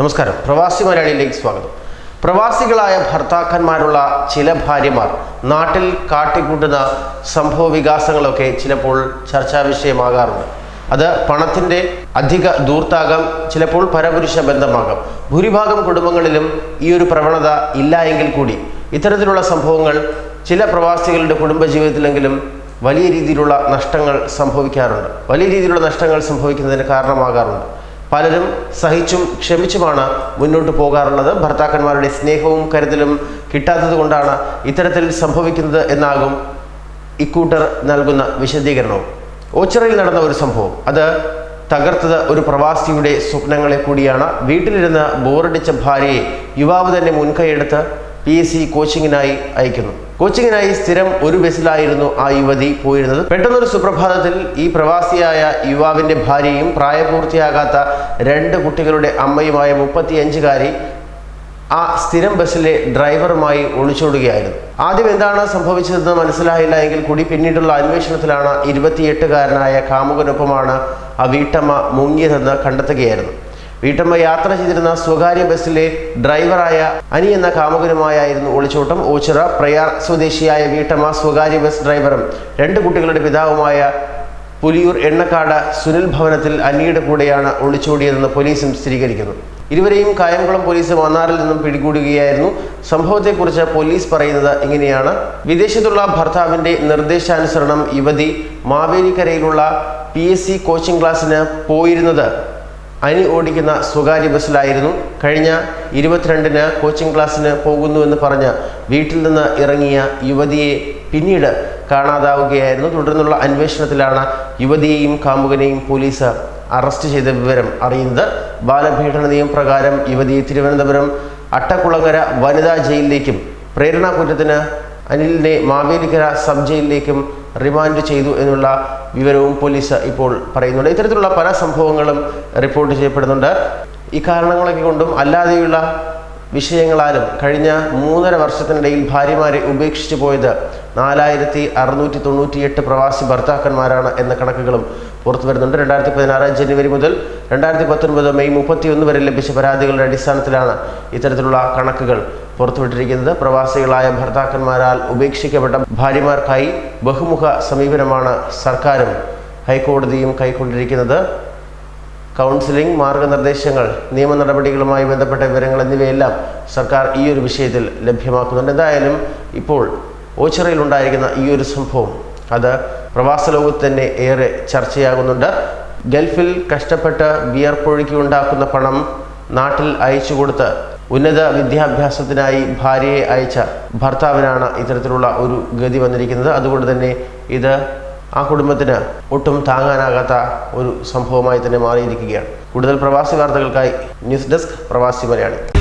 നമസ്കാരം. പ്രവാസി മലയാളിയിലേക്ക് സ്വാഗതം. പ്രവാസികളായ ഭർത്താക്കന്മാരുള്ള ചില ഭാര്യമാർ നാട്ടിൽ കാട്ടിക്കൂട്ടുന്ന സംഭവ വികാസങ്ങളൊക്കെ ചിലപ്പോൾ ചർച്ചാ വിഷയമാകാറുണ്ട്. അത് പണത്തിന്റെ അധിക ദൂർത്താകാം ചിലപ്പോൾ പരപുരുഷ ബന്ധമാകാം. ഭൂരിഭാഗം കുടുംബങ്ങളിലും ഈ ഒരു പ്രവണത ഇല്ല എങ്കിൽ കൂടി ഇത്തരത്തിലുള്ള സംഭവങ്ങൾ ചില പ്രവാസികളുടെ കുടുംബജീവിതത്തിലെങ്കിലും വലിയ രീതിയിലുള്ള നഷ്ടങ്ങൾ സംഭവിക്കാറുണ്ട്. വലിയ രീതിയിലുള്ള നഷ്ടങ്ങൾ സംഭവിക്കുന്നതിന് കാരണമാകാറുണ്ട്. പലരും സഹിച്ചും ക്ഷമിച്ചുമാണ് മുന്നോട്ട് പോകാറുള്ളത്. ഭർത്താക്കന്മാരുടെ സ്നേഹവും കരുതലും കിട്ടാത്തത് കൊണ്ടാണ് ഇത്തരത്തിൽ സംഭവിക്കുന്നത് എന്നാകും ഇക്കൂട്ടർ നൽകുന്ന വിശദീകരണവും. ഓച്ചിറയിൽ നടന്ന ഒരു സംഭവം. അത് തകർത്തത് ഒരു പ്രവാസിയുടെ സ്വപ്നങ്ങളെ കൂടിയാണ്. വീട്ടിലിരുന്ന് ബോറടിച്ച ഭാര്യയെ യുവാവ് തന്നെ മുൻകൈയെടുത്ത് പി എസ് സി കോച്ചിങ്ങിനായി അയക്കുന്നു. കോച്ചിങ്ങിനായി സ്ഥിരം ഒരു ബസ്സിലായിരുന്നു ആ യുവതി പോയിരുന്നത്. പെട്ടെന്നൊരു സുപ്രഭാതത്തിൽ ഈ പ്രവാസിയായ യുവാവിന്റെ ഭാര്യയും പ്രായപൂർത്തിയാകാത്ത രണ്ട് കുട്ടികളുടെ അമ്മയുമായ മുപ്പത്തിയഞ്ചുകാരി ആ സ്ഥിരം ബസ്സിലെ ഡ്രൈവറുമായി ഒളിച്ചോടുകയായിരുന്നു. ആദ്യം എന്താണ് സംഭവിച്ചതെന്ന് മനസ്സിലായില്ല എങ്കിൽ കൂടി പിന്നീടുള്ള അന്വേഷണത്തിലാണ് ഇരുപത്തിയെട്ടുകാരനായ കാമുകനൊപ്പമാണ് ആ വീട്ടമ്മ മുങ്ങിയതെന്ന് കണ്ടെത്തുകയായിരുന്നു. വീട്ടമ്മ യാത്ര ചെയ്തിരുന്ന സ്വകാര്യ ബസ്സിലെ ഡ്രൈവറായ അനി എന്ന കാമുകനുമായായിരുന്നു ഒളിച്ചോട്ടം. ഓച്ചിറ പ്രയാർ സ്വദേശിയായ വീട്ടമ്മ സ്വകാര്യ ബസ് ഡ്രൈവറും രണ്ട് കുട്ടികളുടെ പിതാവുമായ പുലിയൂർ എണ്ണക്കാട് സുനിൽ ഭവനത്തിൽ അനിയുടെ കൂടെയാണ് ഒളിച്ചോടിയതെന്ന് പോലീസും സ്ഥിരീകരിക്കുന്നു. ഇരുവരെയും കായംകുളം പോലീസ് മന്നാറിൽ നിന്നും പിടികൂടുകയായിരുന്നു. സംഭവത്തെക്കുറിച്ച് പോലീസ് പറയുന്നത് ഇങ്ങനെയാണ്. വിദേശത്തുള്ള ഭർത്താവിന്റെ നിർദ്ദേശാനുസരണം യുവതി മാവേലിക്കരയിലുള്ള പി എസ് സി കോച്ചിംഗ് ക്ലാസ്സിന് പോയിരുന്നത് അനി ഓടിക്കുന്ന സ്വകാര്യ ബസ്സിലായിരുന്നു. കഴിഞ്ഞ ഇരുപത്തിരണ്ടിന് കോച്ചിംഗ് ക്ലാസ്സിന് പോകുന്നുവെന്ന് പറഞ്ഞ് വീട്ടിൽ നിന്ന് ഇറങ്ങിയ യുവതിയെ പിന്നീട് കാണാതാവുകയായിരുന്നു. തുടർന്നുള്ള അന്വേഷണത്തിലാണ് യുവതിയെയും കാമുകനെയും പോലീസ് അറസ്റ്റ് ചെയ്ത വിവരം അറിയുന്നത്. ബാലപീഡന നിയമപ്രകാരം യുവതിയെ തിരുവനന്തപുരം അട്ടക്കുളങ്ങര വനിതാ ജയിലിലേക്കും പ്രേരണ കുറ്റത്തിന് അനിലിനെ മാവേലിക്കര സബ് ജയിലിലേക്കും റിമാൻഡ് ചെയ്തു എന്നുള്ള വിവരവും പോലീസ് ഇപ്പോൾ പറയുന്നുണ്ട്. ഇത്തരത്തിലുള്ള പല സംഭവങ്ങളും റിപ്പോർട്ട് ചെയ്യപ്പെടുന്നുണ്ട്. ഈ കാരണങ്ങളൊക്കെ കൊണ്ടും അല്ലാതെയുള്ള വിഷയങ്ങളാലും കഴിഞ്ഞ മൂന്നര വർഷത്തിനിടയിൽ ഭാര്യമാരെ ഉപേക്ഷിച്ചു പോയത് നാലായിരത്തി അറുന്നൂറ്റി തൊണ്ണൂറ്റിയെട്ട് പ്രവാസി ഭർത്താക്കന്മാരാണ് എന്ന കണക്കുകളും പുറത്തു വരുന്നുണ്ട്. രണ്ടായിരത്തി പതിനാറ് ജനുവരി മുതൽ രണ്ടായിരത്തി പത്തൊൻപത് മെയ് മുപ്പത്തിയൊന്ന് വരെ ലഭിച്ച പരാതികളുടെ അടിസ്ഥാനത്തിലാണ് ഇത്തരത്തിലുള്ള കണക്കുകൾ പുറത്തുവിട്ടിരിക്കുന്നത്. പ്രവാസികളായ ഭർത്താക്കന്മാരാൽ ഉപേക്ഷിക്കപ്പെട്ട ഭാര്യമാർക്കായി ബഹുമുഖ സമീപനമാണ് സർക്കാരും ഹൈക്കോടതിയും കൈക്കൊണ്ടിരിക്കുന്നത്. കൗൺസിലിംഗ് മാർഗനിർദ്ദേശങ്ങൾ നിയമ നടപടികളുമായി ബന്ധപ്പെട്ട വിവരങ്ങൾ എന്നിവയെല്ലാം സർക്കാർ ഈ ഒരു വിഷയത്തിൽ ലഭ്യമാക്കുന്നുണ്ട്. എന്തായാലും ഇപ്പോൾ ഓച്ചിറയിൽ ഉണ്ടായിരിക്കുന്ന ഈ ഒരു സംഭവം അത് പ്രവാസ ലോകത്ത് തന്നെ ഏറെ ചർച്ചയാകുന്നുണ്ട്. ഗൾഫിൽ കഷ്ടപ്പെട്ട് വിയർപ്പൊഴുക്കി ഉണ്ടാക്കുന്ന പണം നാട്ടിൽ അയച്ചു കൊടുത്ത് ഉന്നത വിദ്യാഭ്യാസത്തിനായി ഭാര്യയെ അയച്ച ഭർത്താവിനാണ് ഇത്തരത്തിലുള്ള ഒരു ഗതി വന്നിരിക്കുന്നത്. അതുകൊണ്ട് തന്നെ ഇത് ആ കുടുംബത്തിന് ഒട്ടും താങ്ങാനാകാത്ത ഒരു സംഭവമായി തന്നെ മാറിയിരിക്കുകയാണ്. കൂടുതൽ പ്രവാസി വാർത്തകൾക്കായി ന്യൂസ് ഡെസ്ക് പ്രവാസി മലയാളി.